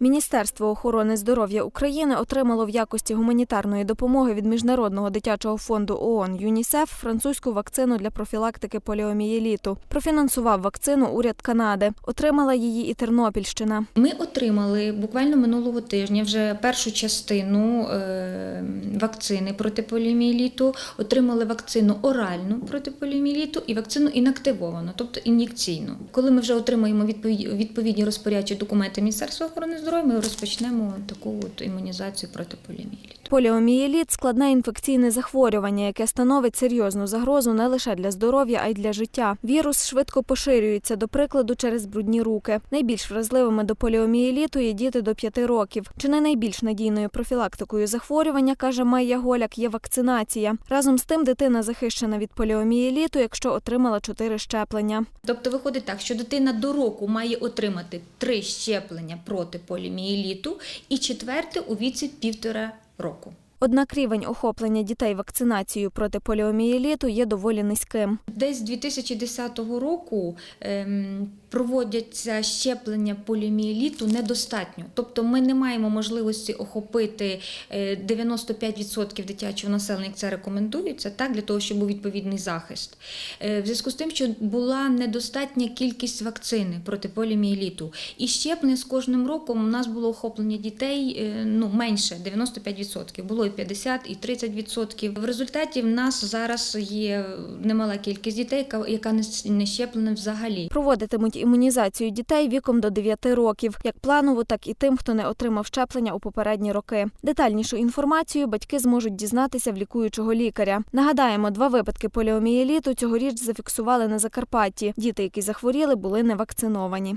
Міністерство охорони здоров'я України отримало в якості гуманітарної допомоги від Міжнародного дитячого фонду ООН ЮНІСЕФ французьку вакцину для профілактики поліомієліту. Профінансував вакцину уряд Канади. Отримала її і Тернопільщина. Ми отримали буквально минулого тижня вже першу частину е, вакцини проти поліомієліту, отримали вакцину оральну проти поліомієліту і вакцину інактивовану, тобто ін'єкційну. Коли ми вже отримаємо відповідні, розпорядчі документи Міністерства охорони здоров'я, ми розпочнемо таку от імунізацію проти поліомієліту. Поліомієліт – складне інфекційне захворювання, яке становить серйозну загрозу не лише для здоров'я, а й для життя. Вірус швидко поширюється, до прикладу, через брудні руки. Найбільш вразливими до поліомієліту є діти до 5 років. Чи не найбільш надійною профілактикою захворювання, каже Майя Голяк, є вакцинація. Разом з тим, дитина захищена від поліомієліту, якщо отримала 4 щеплення. Тобто виходить так, що дитина до року має отримати три щеплення проти полімієліту і четверте у віці півтора року. Однак рівень охоплення дітей вакцинацією проти поліомієліту є доволі низьким. Десь з 2010 року ем, проводяться щеплення поліомієліту недостатньо. Тобто ми не маємо можливості охопити е, 95% дитячого населення, як це рекомендується, так, для того, щоб був відповідний захист. Е, В зв'язку з тим, що була недостатня кількість вакцини проти поліомієліту. І щеплення з кожним роком у нас було охоплення дітей е, ну, менше 95%. Було і 50, і 30%. В результаті в нас зараз є немала кількість дітей, яка- не щеплена взагалі. Проводитимуть імунізацію дітей віком до 9 років, як планову, так і тим, хто не отримав щеплення у попередні роки. Детальнішу інформацію батьки зможуть дізнатися в лікуючого лікаря. Нагадаємо, два випадки поліомієліту цьогоріч зафіксували на Закарпатті. Діти, які захворіли, були не вакциновані.